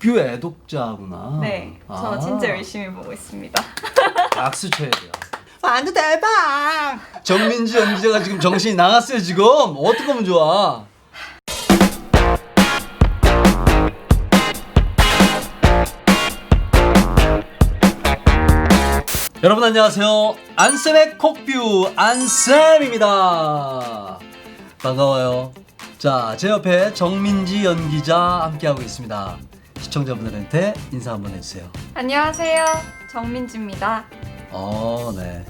곡뷰 애독자구나. 네, 저 아, 진짜 열심히 보고 있습니다. 악수 쳐야 돼요. 완전 대박! 정민지 연기자가 지금 정신이 나갔어요 지금. 어떻게 하면 좋아? 여러분 안녕하세요. 안쌤의 콕뷰 안쌤입니다. 반가워요. 자, 제 옆에 정민지 연기자 함께하고 있습니다. 시청자분들한테 인사 한번 해주세요. 안녕하세요, 정민지입니다. 어, 네.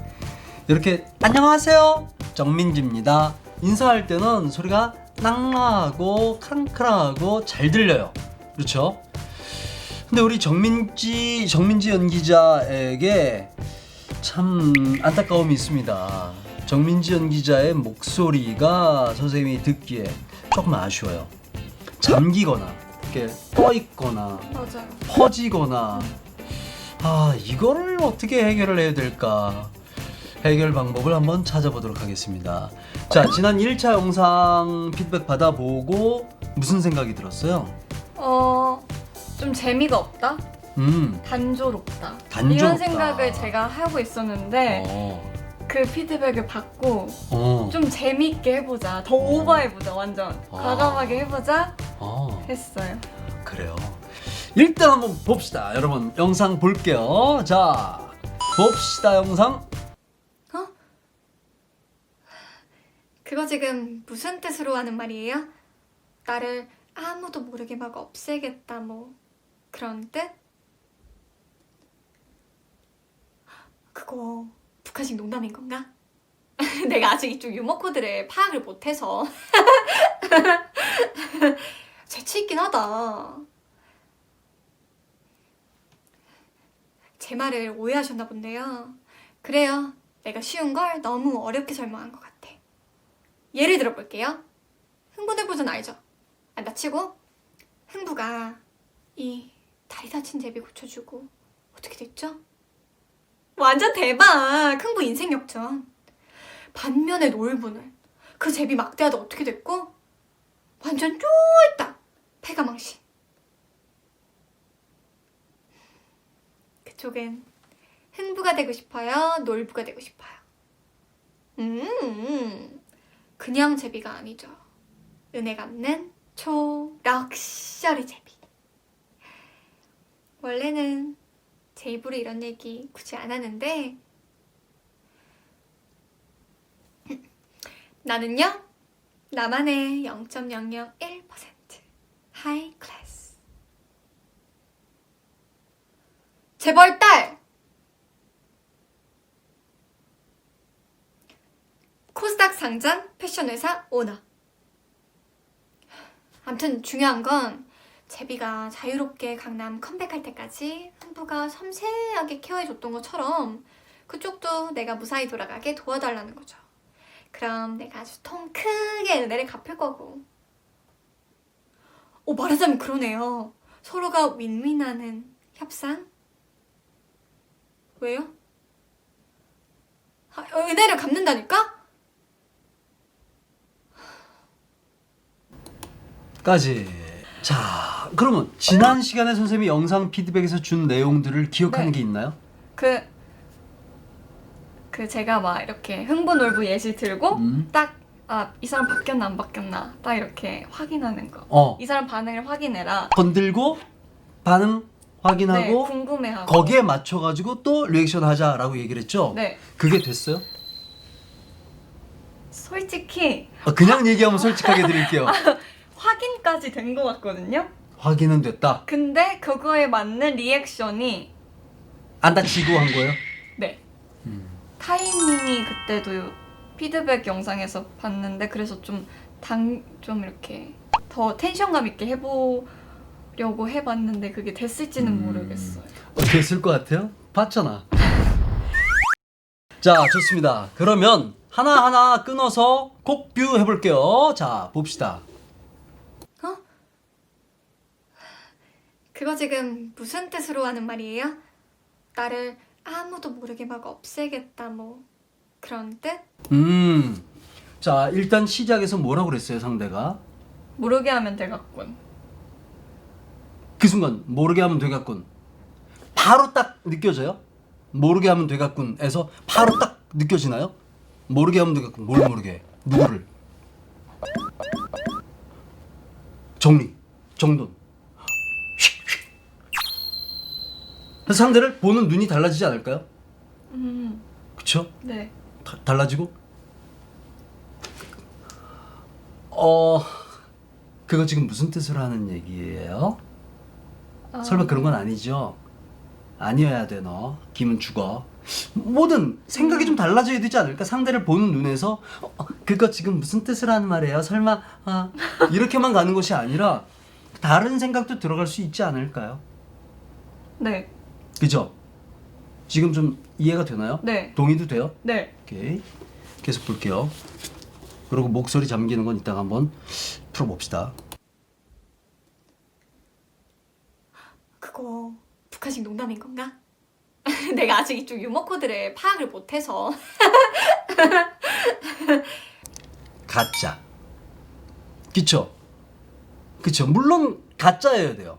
이렇게 안녕하세요. 정민지입니다. 인사할 때는 소리가 낭랑하고 크랑크랑하고 잘 들려요. 그렇죠? 근데 우리 정민지 정민지 연기자에게 참 안타까움이 있습니다. 정민지 연기자의 목소리가 선생님이 듣기에 조금 아쉬워요. 잠기거나 이렇게 떠 있거나 맞아요. 퍼지거나 아 이거를 어떻게 해결을 해야 될까 해결 방법을 한번 찾아보도록 하겠습니다 자 지난 1차 영상 피드백 받아보고 무슨 생각이 들었어요? 어, 좀 재미가 없다? 음 단조롭다. 단조롭다. 이런 생각을 제가 하고 있었는데 어, 그 피드백을 받고 어, 좀 재밌게 해보자. 더 오버해보자. 완전 아. 과감하게 해보자 어, 했어요. 그래요 일단 한번 봅시다 여러분 영상 볼게요 자 봅시다 영상 어? 그거 지금 무슨 뜻으로 하는 말이에요? 나를 아무도 모르게 막 없애겠다 뭐 그런 뜻? 그거 북한식 농담인 건가? 내가 아직 이쪽 유머 코드를 파악을 못해서 재치 있긴 하다. 제 말을 오해하셨나 본데요. 그래요. 내가 쉬운 걸 너무 어렵게 설명한 것 같아. 예를 들어 볼게요. 흥분의 부전 알죠? 아, 나 치고 흥부가 이 다리 다친 제비 고쳐주고 어떻게 됐죠? 완전 대박! 흥부 인생 역전. 반면에 놀부는 그 제비 막대하다 어떻게 됐고? 완전 쫄딱! 폐가 망신. 그쪽은 흥부가 되고 싶어요? 놀부가 되고 싶어요? 음, 그냥 제비가 아니죠. 은혜 갚는 초럭셔리 제비. 원래는 제 입으로 이런 얘기 굳이 안 하는데. 나는요? 나만의 0.001% 하이 클래스 재벌 딸! 코스닥 상장 패션 회사 오너. 아무튼 중요한 건 제비가 자유롭게 강남 컴백할 때까지 흥부가 섬세하게 케어해줬던 것처럼 그쪽도 내가 무사히 돌아가게 도와달라는 거죠. 그럼 내가 아주 통 크게 은혜를 갚을 거고. 오 말하자면 그러네요. 서로가 윈윈하는 협상? 왜요? 아, 은혜를 갚는다니까? 까지 자 그러면 지난 시간에 선생님이 영상 피드백에서 준 내용들을 기억하는 네. 게 있나요? 그, 그 제가 막 이렇게 흥분놀부 예시 들고 음. 딱, 아, 이 사람 바뀌었나 안 바뀌었나 딱 이렇게 확인하는 거. 어 이 사람 반응을 확인해라. 건들고 반응 네, 확인하고 궁금해하고. 거기에 맞춰 가지고 또 리액션 하자라고 얘기를 했죠. 네, 그게 됐어요? 솔직히 아, 그냥 얘기하면 솔직하게 드릴게요. 확인까지 된 것 같거든요. 확인은 됐다. 근데 그거에 맞는 리액션이 안 다 치고 한 거예요? 네. 음. 타이밍이 그때도 피드백 영상에서 봤는데 그래서 좀 당 좀 이렇게 더 텐션감 있게 해보려고 해봤는데 그게 됐을지는 음. 모르겠어요. 어, 됐을 것 같아요? 봤잖아. 자, 좋습니다. 그러면 하나하나 끊어서 곡뷰 해볼게요. 자, 봅시다. 그거 지금 무슨 뜻으로 하는 말이에요? 나를 아무도 모르게 막 없애겠다 뭐 그런 뜻? 음. 자, 일단 시작에서 뭐라고 그랬어요, 상대가? 모르게 하면 되겠군. 그 순간 모르게 하면 되겠군. 바로 딱 느껴져요? 모르게 하면 되겠군에서 바로 딱 느껴지나요? 모르게 하면 되겠군. 뭘 모르게? 누구를? 정리, 정돈. 그래서 상대를 보는 눈이 달라지지 않을까요? 음, 그쵸? 네. 다- 달라지고? 어, 그거 지금 무슨 뜻으로 하는 얘기예요? 아, 설마 그런 건 아니죠? 아니어야 돼, 너. 김은 죽어. 뭐든 생각이 좀 달라져야 되지 않을까? 상대를 보는 눈에서 어, 그거 지금 무슨 뜻으로 하는 말이에요? 설마 아, 이렇게만 가는 것이 아니라 다른 생각도 들어갈 수 있지 않을까요? 네. 그죠? 지금 좀 이해가 되나요? 네. 동의도 돼요? 네. 오케이. 계속 볼게요. 그리고 목소리 잠기는 건 이따가 한번 풀어봅시다. 그거 북한식 농담인 건가? 내가 아직 이쪽 유머 코드를 파악을 못해서. 가짜. 그쵸? 그쵸? 물론 가짜여야 돼요.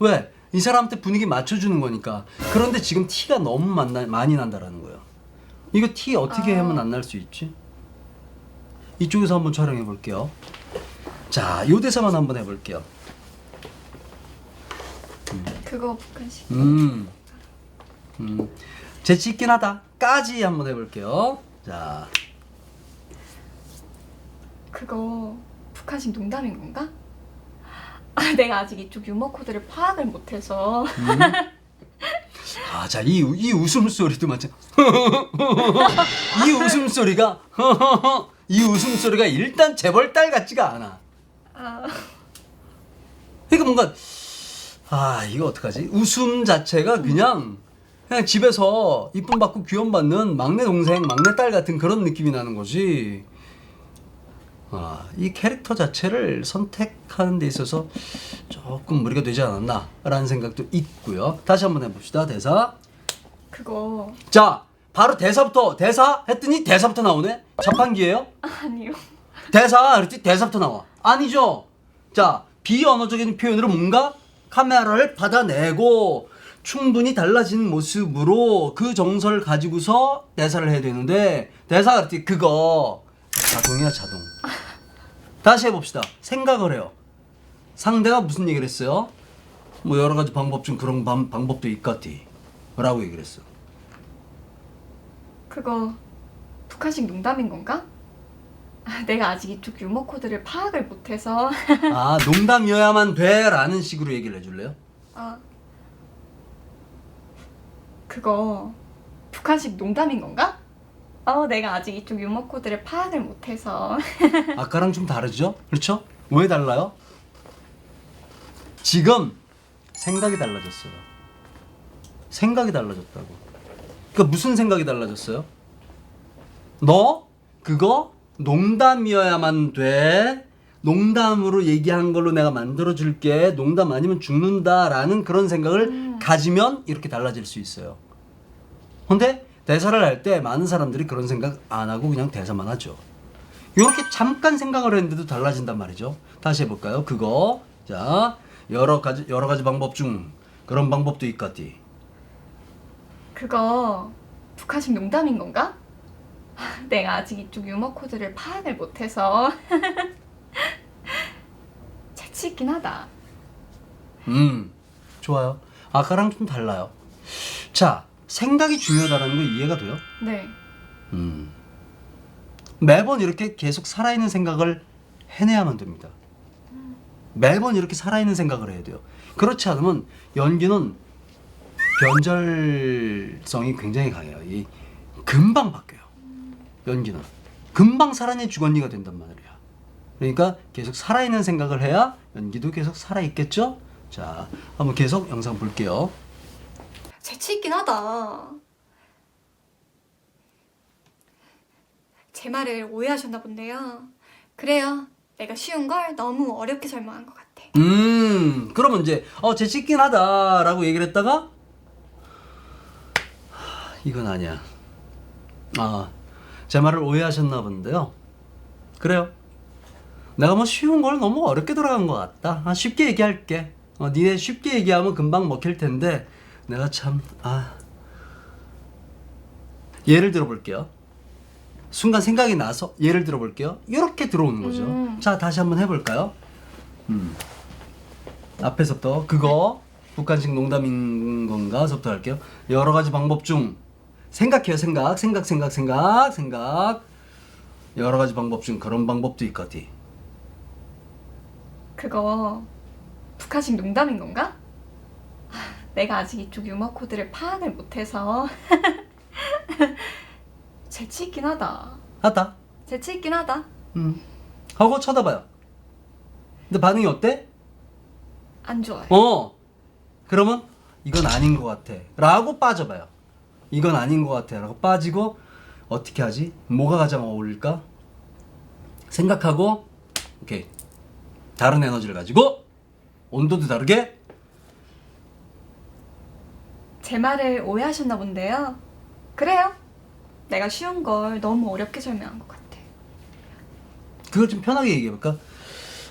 왜? 이 사람한테 분위기 맞춰주는 거니까. 그런데 지금 티가 너무 많나, 많이 난다라는 거예요. 이거 티 어떻게 아. 하면 안 날 수 있지? 이쪽에서 한번 촬영해 볼게요. 자, 요 대사만 한번 해볼게요. 그거 북한식. 음, 음, 재치 있긴 하다. 까지 한번 해볼게요. 자, 그거 북한식 농담인 건가? 아, 내가 아직 이쪽 유머 코드를 파악을 못해서. 아, 자, 이, 우- 이 웃음소리도 맞죠? 이 웃음소리가, 이 웃음소리가 일단 재벌 딸 같지가 않아. 아, 그러니까 뭔가, 아, 이거 어떡하지? 웃음 자체가 그냥, 그냥 집에서 이쁨 받고 귀염 받는 막내 동생, 막내 딸 같은 그런 느낌이 나는 거지. 아, 이 캐릭터 자체를 선택하는 데 있어서 조금 무리가 되지 않았나라는 생각도 있고요. 다시 한번 해봅시다. 대사. 그거 자, 바로 대사부터 대사 했더니 대사부터 나오네. 자판기예요? 아니요. 대사 그랬더니 대사부터 나와. 아니죠. 자, 비언어적인 표현으로 뭔가 카메라를 받아내고 충분히 달라진 모습으로 그 정서를 가지고서 대사를 해야 되는데 대사 그랬더니 그거 자동이야 자동. 다시 해봅시다. 생각을 해요. 상대가 무슨 얘기를 했어요? 뭐 여러 가지 방법 중 그런 방, 방법도 있겠지. 라고 얘기를 했어. 그거 북한식 농담인 건가? 아, 내가 아직 이쪽 유머 코드를 파악을 못해서. 아, 농담이어야만 돼. 라는 식으로 얘기를 해줄래요? 아, 그거 북한식 농담인 건가? 어, 내가 아직 이쪽 유머 코드를 파악을 못해서. 아까랑 좀 다르죠? 그렇죠? 왜 달라요? 지금 생각이 달라졌어요. 생각이 달라졌다고. 그러니까 무슨 생각이 달라졌어요? 너 그거 농담이어야만 돼. 농담으로 얘기한 걸로 내가 만들어 줄게. 농담 아니면 죽는다라는 그런 생각을 가지면 이렇게 달라질 수 있어요. 근데 대사를 할 때 많은 사람들이 그런 생각 안 하고 그냥 대사만 하죠. 이렇게 잠깐 생각을 했는데도 달라진단 말이죠. 다시 해볼까요? 그거 자 여러 가지 여러 가지 방법 중 그런 방법도 있겠지. 그거 북한식 농담인 건가? 아, 내가 아직 이쪽 유머 코드를 파악을 못해서. 재치 있긴 하다. 음 좋아요. 아까랑 좀 달라요. 자 생각이 중요하다는 거 이해가 돼요? 네. 음 매번 이렇게 계속 살아있는 생각을 해내야만 됩니다. 매번 이렇게 살아있는 생각을 해야 돼요. 그렇지 않으면 연기는 변절성이 굉장히 강해요. 이 금방 바뀌어요. 연기는 금방 살아낸 주건니가 된단 말이야. 그러니까 계속 살아있는 생각을 해야 연기도 계속 살아있겠죠? 자, 한번 계속 영상 볼게요. 재치 있긴 하다. 제 말을 오해하셨나 본데요. 그래요. 내가 쉬운 걸 너무 어렵게 설명한 것 같아. 음, 그러면 이제 어 재치 있긴 하다라고 얘기를 했다가 하, 이건 아니야. 아, 제 말을 오해하셨나 본데요. 그래요. 내가 뭐 쉬운 걸 너무 어렵게 돌아간 것 같다. 아, 쉽게 얘기할게. 어, 니네 쉽게 얘기하면 금방 먹힐 텐데 내가 참 아. 예를 들어 볼게요. 순간 생각이 나서 예를 들어 볼게요. 이렇게 들어오는 거죠. 음. 자, 다시 한번 해 볼까요? 음. 앞에서부터 그거 북한식 농담인 건가서부터 할게요. 여러 가지 방법 중 생각해요. 생각, 생각, 생각, 생각, 생각. 여러 가지 방법 중 그런 방법도 있거든. 그거 북한식 농담인 건가? 하, 내가 아직 이쪽 유머 코드를 파악을 못해서 재치 있긴 하다. 하다. 재치 있긴 하다. 음. 하고 쳐다봐요. 근데 반응이 어때? 안 좋아요. 어. 그러면 이건 아닌 것 같아. 라고 빠져봐요. 이건 아닌 것 같아. 라고 빠지고 어떻게 하지? 뭐가 가장 어울릴까? 생각하고 오케이. 다른 에너지를 가지고 온도도 다르게 제 말을 오해하셨나 본데요. 그래요. 내가 쉬운 걸 너무 어렵게 설명한 것 같아. 그걸 좀 편하게 얘기해볼까?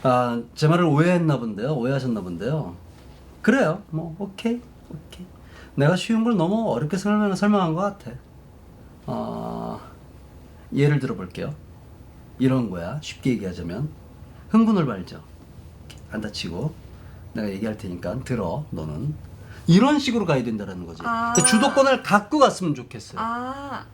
아, 제 말을 오해했나 본데요. 오해하셨나 본데요. 그래요. 뭐 오케이, 오케이. 내가 쉬운 걸 너무 어렵게 설명, 설명한 것 같아. 어, 예를 들어 볼게요. 이런 거야. 쉽게 얘기하자면 흥분을 말죠. 안 다치고 내가 얘기할 테니까 들어. 너는 이런 식으로 가야 된다라는 거지. 아. 그러니까 주도권을 갖고 갔으면 좋겠어요. 아,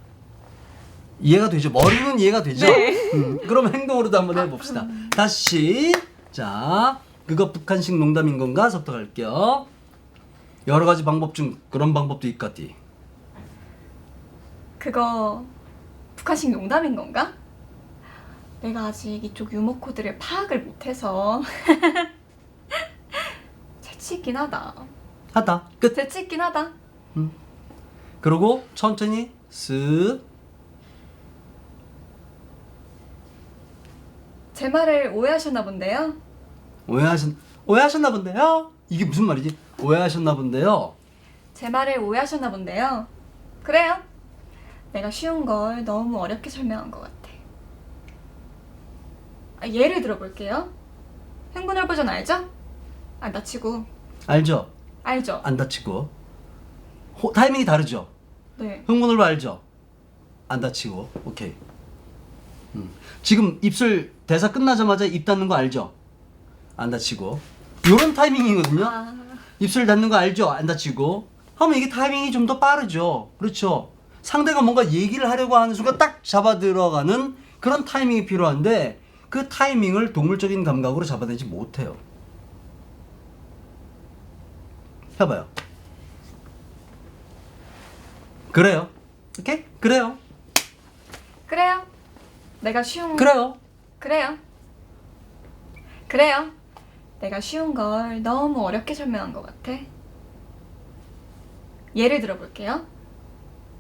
이해가 되죠? 머리는 이해가 되죠? 네. 음, 그럼 행동으로도 한번 해봅시다. 다시 자 그거 북한식 농담인 건가?서부터 갈게요. 여러 가지 방법 중 그런 방법도 있겠디. 그거 북한식 농담인 건가? 내가 아직 이쪽 유머 코드를 파악을 못해서 재치 있긴 하다. 하다 끝. 재치 있긴 하다. 그리고 천천히 쓱 제 말을 오해하셨나 본데요. 오해하셨 오해하셨나 본데요. 이게 무슨 말이지? 오해하셨나 본데요. 제 말을 오해하셨나 본데요. 그래요. 내가 쉬운 걸 너무 어렵게 설명한 것 같아. 아, 예를 들어볼게요. 흥분할 버전 알죠? 안 다치고 알죠? 알죠? 안 다치고 호, 타이밍이 다르죠? 네. 흥분을 알죠? 안 다치고 오케이. 음. 지금 입술 대사 끝나자마자 입 닫는 거 알죠? 안 다치고 요런 타이밍이거든요. 아, 입술 닫는 거 알죠? 안 다치고 하면 이게 타이밍이 좀 더 빠르죠. 그렇죠? 상대가 뭔가 얘기를 하려고 하는 순간 딱 잡아 들어가는 그런 타이밍이 필요한데 그 타이밍을 동물적인 감각으로 잡아내지 못해요. 해봐요. 그래요. 오케이? 그래요. 그래요. 내가 쉬운 그래요. 그래요. 그래요. 내가 쉬운 걸 너무 어렵게 설명한 것 같아. 예를 들어볼게요.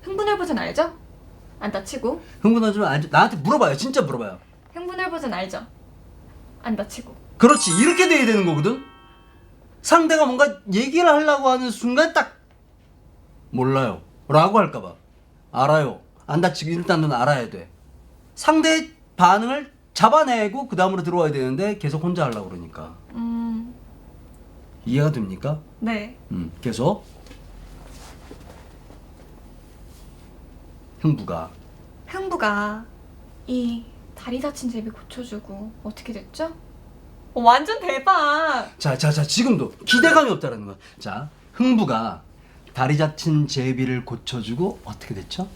흥분할 버전 알죠? 안 다치고. 흥분하지 마. 나한테 물어봐요. 진짜 물어봐요. 흥분할 버전 알죠? 안 다치고. 그렇지 이렇게 돼야 되는 거거든 상대가 뭔가 얘기를 하려고 하는 순간 딱 몰라요. 라고 할까봐. 알아요. 안 다치고 일단은 알아야 돼. 상대의 반응을 잡아내고 그 다음으로 들어와야 되는데 계속 혼자 하려고 그러니까. 음, 이해가 됩니까? 네. 음 계속 흥부가. 흥부가 이 다리 다친 제비 고쳐주고 어떻게 됐죠? 어, 완전 대박! 자, 자, 자, 지금도 기대감이 없다라는 거야. 자, 흥부가 다리 다친 제비를 고쳐주고 어떻게 됐죠?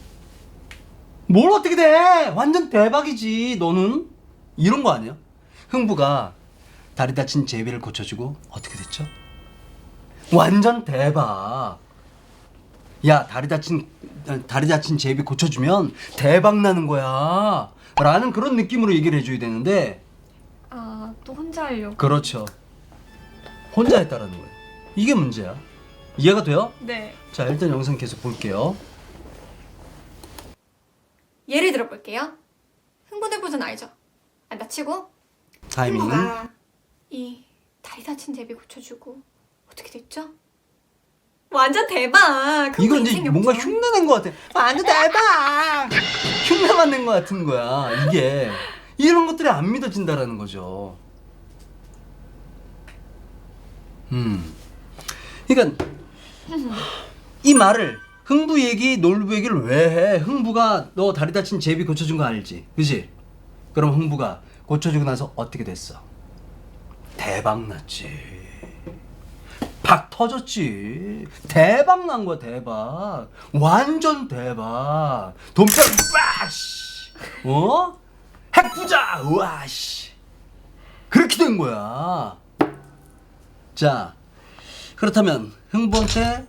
뭘 어떻게 돼? 완전 대박이지. 너는 이런 거 아니야? 흥부가 다리 다친 제비를 고쳐주고 어떻게 됐죠? 완전 대박. 야, 다리 다친 다리 다친 제비 고쳐주면 대박 나는 거야. 라는 그런 느낌으로 얘기를 해줘야 되는데 아, 또 혼자 하려고. 그렇죠. 혼자 했다라는 거예요. 이게 문제야. 이해가 돼요? 네. 자, 일단 영상 계속 볼게요. 예를 들어 볼게요. 흥분할 버전 알죠? 안 다치고. 타이밍. 흥부가 이 다리 다친 제비 고쳐주고 어떻게 됐죠? 완전 대박! 이건 이제 인생 뭔가. 흉내낸 것 같아. 완전 대박! 흉내만 낸것 같은 거야. 이게 이런 것들이 안 믿어진다라는 거죠. 음. 그러니까 이 말을 흥부 얘기, 놀부 얘기를 왜 해? 흥부가 너 다리 다친 제비 고쳐준 거 알지? 그지? 그럼 흥부가 고쳐주고 나서 어떻게 됐어? 대박 났지. 박 터졌지. 대박 난 거야, 대박. 완전 대박. 돈벼락 빡! 씨. 어? 핵부자! 우와, 씨. 그렇게 된 거야. 자, 그렇다면 흥부한테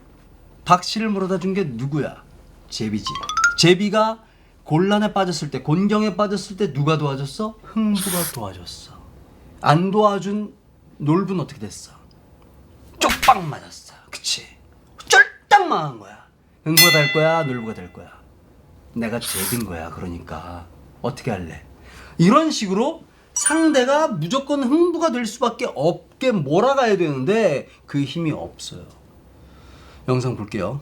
박 씨를 물어다 준 게 누구야? 제비지. 제비가 곤란에 빠졌을 때, 곤경에 빠졌을 때 누가 도와줬어? 흥부가 도와줬어. 안 도와준 놀부는 어떻게 됐어? 쪽박 맞았어. 그치? 쫄딱 망한 거야. 흥부가 될 거야, 놀부가 될 거야. 내가 제비인 거야. 그러니까 어떻게 할래? 이런 식으로 상대가 무조건 흥부가 될 수밖에 없 게 몰아가야 되는데 그 힘이 없어요. 영상 볼게요.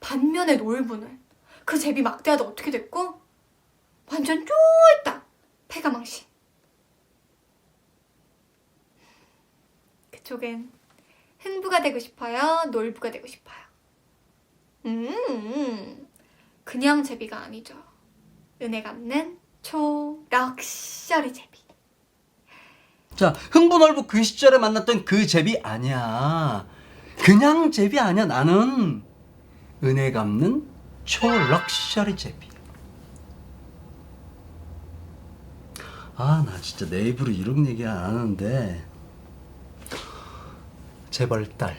반면에 놀부는 그 제비 막대하다 어떻게 됐고? 완전 쫄딱 패가망신. 그쪽엔 흥부가 되고 싶어요, 놀부가 되고 싶어요. 음, 그냥 제비가 아니죠. 은혜 갚는 초럭셔리 제비. 자, 흥부놀부 그 시절에 만났던 그 제비 아니야. 그냥 제비 아니야. 나는 은혜 갚는 초럭셔리 제비. 아, 나 진짜 내 입으로 이런 얘기 안 하는데. 재벌 딸.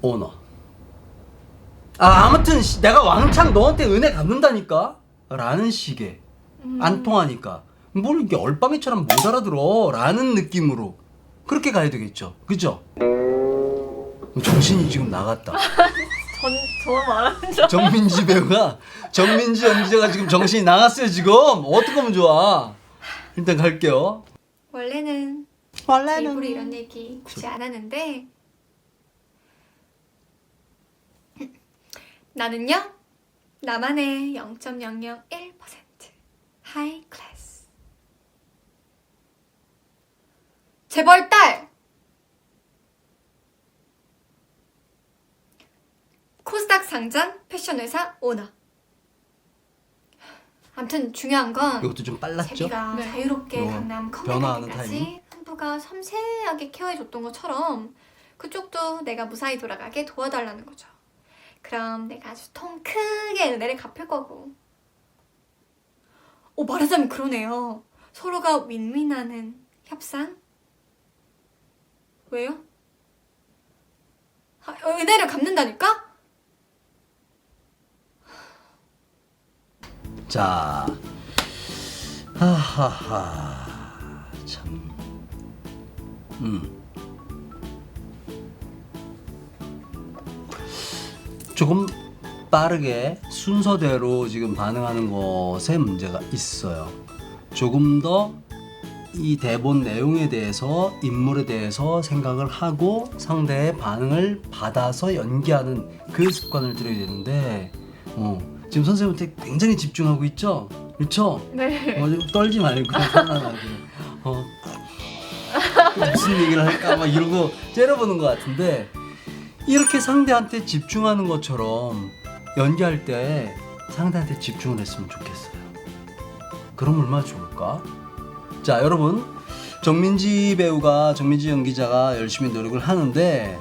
오너. 아, 아무튼 씨, 내가 왕창 너한테 은혜 갚는다니까? 라는 식의 안 통하니까. 뭘 이게 얼빵이처럼 못 알아들어? 라는 느낌으로 그렇게 가야 되겠죠. 그죠? 정신이 지금 나갔다. 전, 저만 말하는 줄 정민지 배우가 정민지 연기자가 지금 정신이 나갔어요 지금. 어떻게 하면 좋아. 일단 갈게요. 원래는 제 원래는 입으로 이런 얘기 굳이 안 하는데 나는요 나만의 0.001% 하이 클래스 재벌 딸 코스닥 상장 패션 회사 오너 아무튼 중요한 건 이것도 좀 빨랐죠? 제비가 네. 자유롭게 강남 변화하는 컴백할 타이밍? 때까지 흥부가 섬세하게 케어해줬던 것처럼 그쪽도 내가 무사히 돌아가게 도와달라는 거죠. 그럼 내가 아주 통 크게 은혜를 갚을 거고. 오 말하자면 그러네요. 서로가 윈윈하는 협상? 왜요? 아, 은혜를 갚는다니까? 자, 하하하, 참, 음, 조금 빠르게 순서대로 지금 반응하는 것에 문제가 있어요. 조금 더 이 대본 내용에 대해서 인물에 대해서 생각을 하고 상대의 반응을 받아서 연기하는 그 습관을 들여야 되는데 어, 지금 선생님한테 굉장히 집중하고 있죠? 그렇죠? 네. 어, 좀 떨지 말고 편안하게 어, 무슨 얘기를 할까 막 이러고 째려보는 것 같은데 이렇게 상대한테 집중하는 것처럼 연기할 때 상대한테 집중을 했으면 좋겠어요. 그럼 얼마나 좋을까? 자, 여러분. 정민지 배우가, 정민지 연기자가 열심히 노력을 하는데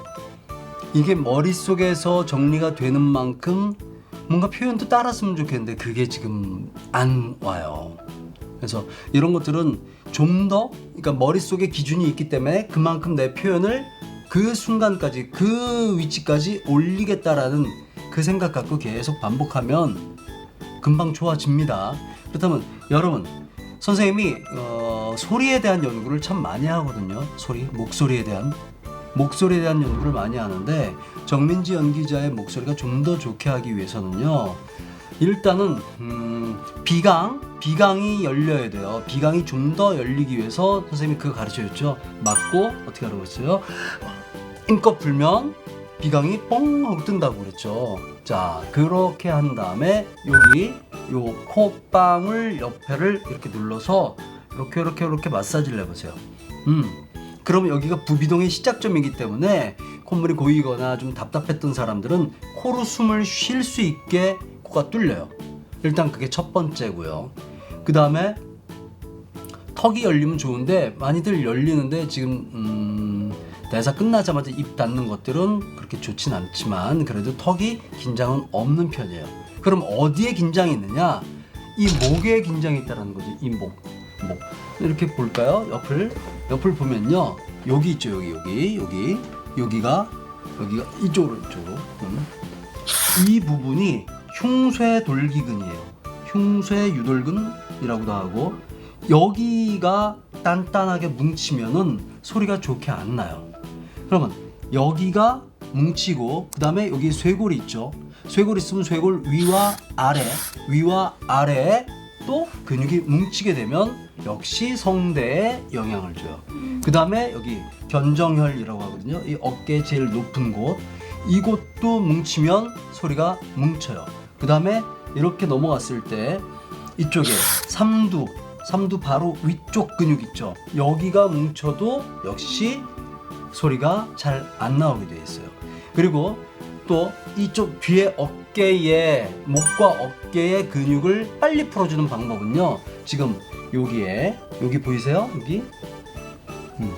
이게 머릿속에서 정리가 되는 만큼 뭔가 표현도 따랐으면 좋겠는데 그게 지금 안 와요. 그래서 이런 것들은 좀 더, 그러니까 머릿속에 기준이 있기 때문에 그만큼 내 표현을 그 순간까지, 그 위치까지 올리겠다라는 그 생각 갖고 계속 반복하면 금방 좋아집니다. 그렇다면 여러분 선생님이 어, 소리에 대한 연구를 참 많이 하거든요. 소리, 목소리에 대한 목소리에 대한 연구를 많이 하는데 정민지 연기자의 목소리가 좀 더 좋게 하기 위해서는요. 일단은 음, 비강, 비강이 열려야 돼요. 비강이 좀 더 열리기 위해서 선생님이 그거 가르쳐줬죠. 맞고 어떻게 하라고 했어요? 힘껏 불면 비강이 뻥 하고 뜬다고 그랬죠. 자, 그렇게 한 다음에 여기 요 콧방울 옆에를 이렇게 눌러서 이렇게 이렇게 이렇게 마사지를 해보세요. 음. 그럼 여기가 부비동의 시작점이기 때문에 콧물이 고이거나 좀 답답했던 사람들은 코로 숨을 쉴 수 있게 코가 뚫려요. 일단 그게 첫 번째고요. 그 다음에 턱이 열리면 좋은데 많이들 열리는데 지금 음, 대사 끝나자마자 입 닫는 것들은 그렇게 좋진 않지만 그래도 턱이 긴장은 없는 편이에요. 그럼 어디에 긴장이 있느냐? 이 목에 긴장이 있다는 거지. 이 목, 목. 이렇게 볼까요? 옆을 옆을 보면요. 여기 있죠. 여기 여기 여기 여기가 여기가 이쪽으로 이쪽으로. 음. 이 부분이 흉쇄 돌기근이에요. 흉쇄 유돌근이라고도 하고 여기가 단단하게 뭉치면은 소리가 좋게 안 나요. 그러면 여기가 뭉치고 그 다음에 여기 쇄골이 있죠. 쇄골 있으면 쇄골 위와 아래, 위와 아래에 또 근육이 뭉치게 되면 역시 성대에 영향을 줘요. 그 다음에 여기 견정혈이라고 하거든요. 이 어깨 제일 높은 곳 이곳도 뭉치면 소리가 뭉쳐요. 그 다음에 이렇게 넘어갔을 때 이쪽에 삼두 삼두 바로 위쪽 근육 있죠. 여기가 뭉쳐도 역시 소리가 잘 안 나오게 돼 있어요. 그리고 또 이쪽 뒤에 어깨에 목과 어깨의 근육을 빨리 풀어주는 방법은요. 지금 여기에 여기 보이세요? 여기 음.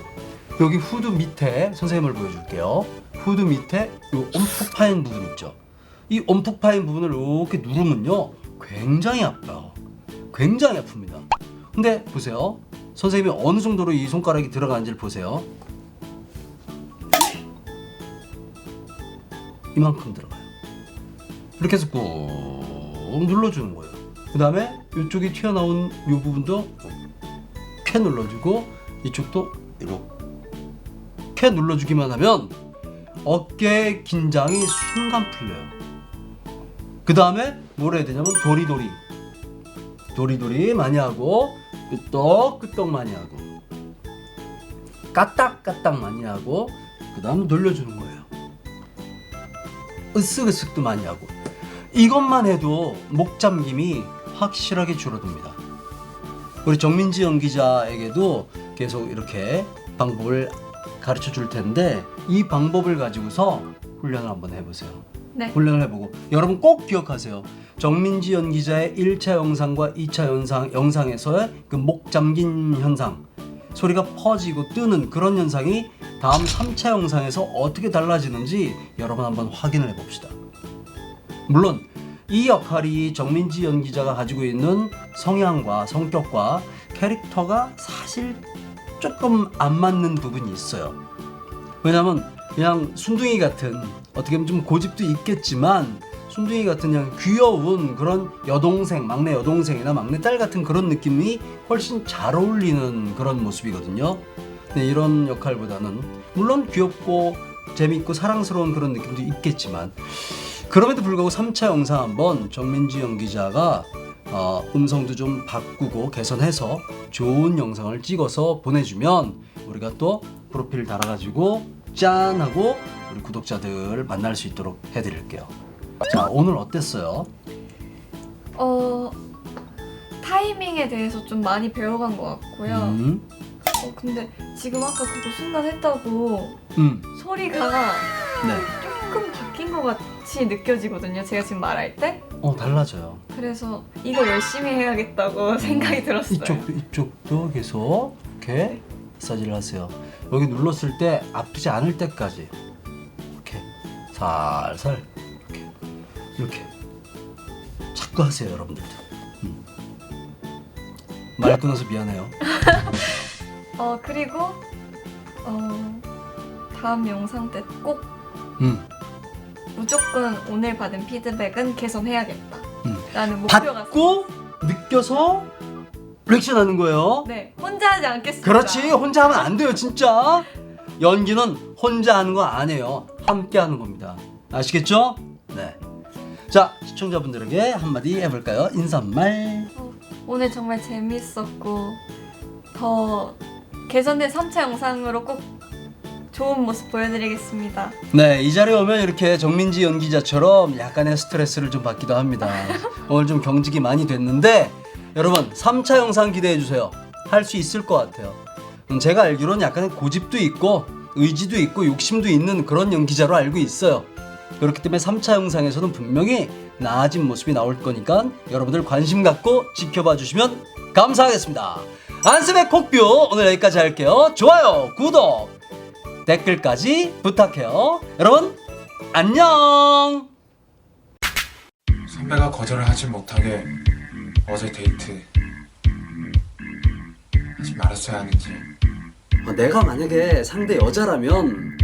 여기 후드 밑에 선생님을 보여줄게요. 후드 밑에 요 움푹 파인 부분 있죠. 이 움푹 파인 부분을 이렇게 누르면요, 굉장히 아파요. 굉장히 아픕니다. 근데 보세요. 선생님이 어느 정도로 이 손가락이 들어가는지를 보세요. 이만큼 들어가요. 이렇게 해서 꾹 눌러주는 거예요. 그 다음에 이쪽이 튀어나온 이 부분도 이렇게 눌러주고 이쪽도 이렇게 눌러주기만 하면 어깨 긴장이 순간 풀려요. 그 다음에 뭘 해야 되냐면 도리도리 도리도리 많이 하고 끄떡 끄떡 많이 하고 까딱까딱 많이 하고 그 다음 돌려주는 거예요. 으쓱으쓱도 많이 하고 이것만 해도 목 잠김이 확실하게 줄어듭니다. 우리 정민지 연기자에게도 계속 이렇게 방법을 가르쳐 줄 텐데 이 방법을 가지고서 훈련을 한번 해보세요. 네. 훈련을 해보고 여러분 꼭 기억하세요. 정민지 연기자의 1차 영상과 2차 영상, 영상에서의 그 목 잠긴 현상 소리가 퍼지고 뜨는 그런 현상이 다음 3차 영상에서 어떻게 달라지는지 여러분 한번 확인을 해봅시다. 물론 이 역할이 정민지 연기자가 가지고 있는 성향과 성격과 캐릭터가 사실 조금 안 맞는 부분이 있어요. 왜냐면 그냥 순둥이 같은 어떻게 보면 좀 고집도 있겠지만 순둥이 같은 그냥 귀여운 그런 여동생, 막내 여동생이나 막내 딸 같은 그런 느낌이 훨씬 잘 어울리는 그런 모습이거든요. 네, 이런 역할보다는 물론 귀엽고 재밌고 사랑스러운 그런 느낌도 있겠지만 그럼에도 불구하고 3차 영상 한번 정민지 연기자가 어, 음성도 좀 바꾸고 개선해서 좋은 영상을 찍어서 보내주면 우리가 또 프로필 달아가지고 짠 하고 우리 구독자들 만날 수 있도록 해드릴게요. 자 오늘 어땠어요? 어 타이밍에 대해서 좀 많이 배워간 것 같고요. 음, 어 근데 지금 아까 그거 순간 했다고 음, 소리가 네. 조금 바뀐 것 같이 느껴지거든요. 제가 지금 말할 때. 어 달라져요. 그래서 이거 열심히 해야겠다고 생각이 들었어요. 이쪽도 이쪽도 계속 이렇게 마사지를 하세요. 여기 눌렀을 때 아프지 않을 때까지 살살 이렇게 이렇게 자꾸 하세요, 여러분들도. 음. 말 끊어서 미안해요. 어 그리고 어 다음 영상 때 꼭 음, 무조건 오늘 받은 피드백은 개선해야겠다. 음. 라는 목표가 받고 느껴서 리액션하는 거예요. 네 혼자 하지 않겠습니다. 그렇지 혼자 하면 안 돼요 진짜 연기는 혼자 하는 거 아니에요 함께 하는 겁니다 아시겠죠? 네 자 시청자분들에게 한마디 해볼까요? 인사말 어, 오늘 정말 재밌었고 더 개선된 3차 영상으로 꼭 좋은 모습 보여드리겠습니다. 네 이 자리에 오면 이렇게 정민지 연기자처럼 약간의 스트레스를 좀 받기도 합니다 오늘 좀 경직이 많이 됐는데 여러분 3차 영상 기대해 주세요 할 수 있을 것 같아요. 음, 제가 알기로는 약간의 고집도 있고 의지도 있고 욕심도 있는 그런 연기자로 알고 있어요. 그렇기 때문에 3차 영상에서는 분명히 나아진 모습이 나올 거니까 여러분들 관심 갖고 지켜봐 주시면 감사하겠습니다. 안습의 콕뷰 오늘 여기까지 할게요. 좋아요, 구독, 댓글까지 부탁해요. 여러분 안녕. 선배가 거절을 하지 못하게 어제 데이트 하지 말았어야 하는지 내가 만약에 상대 여자라면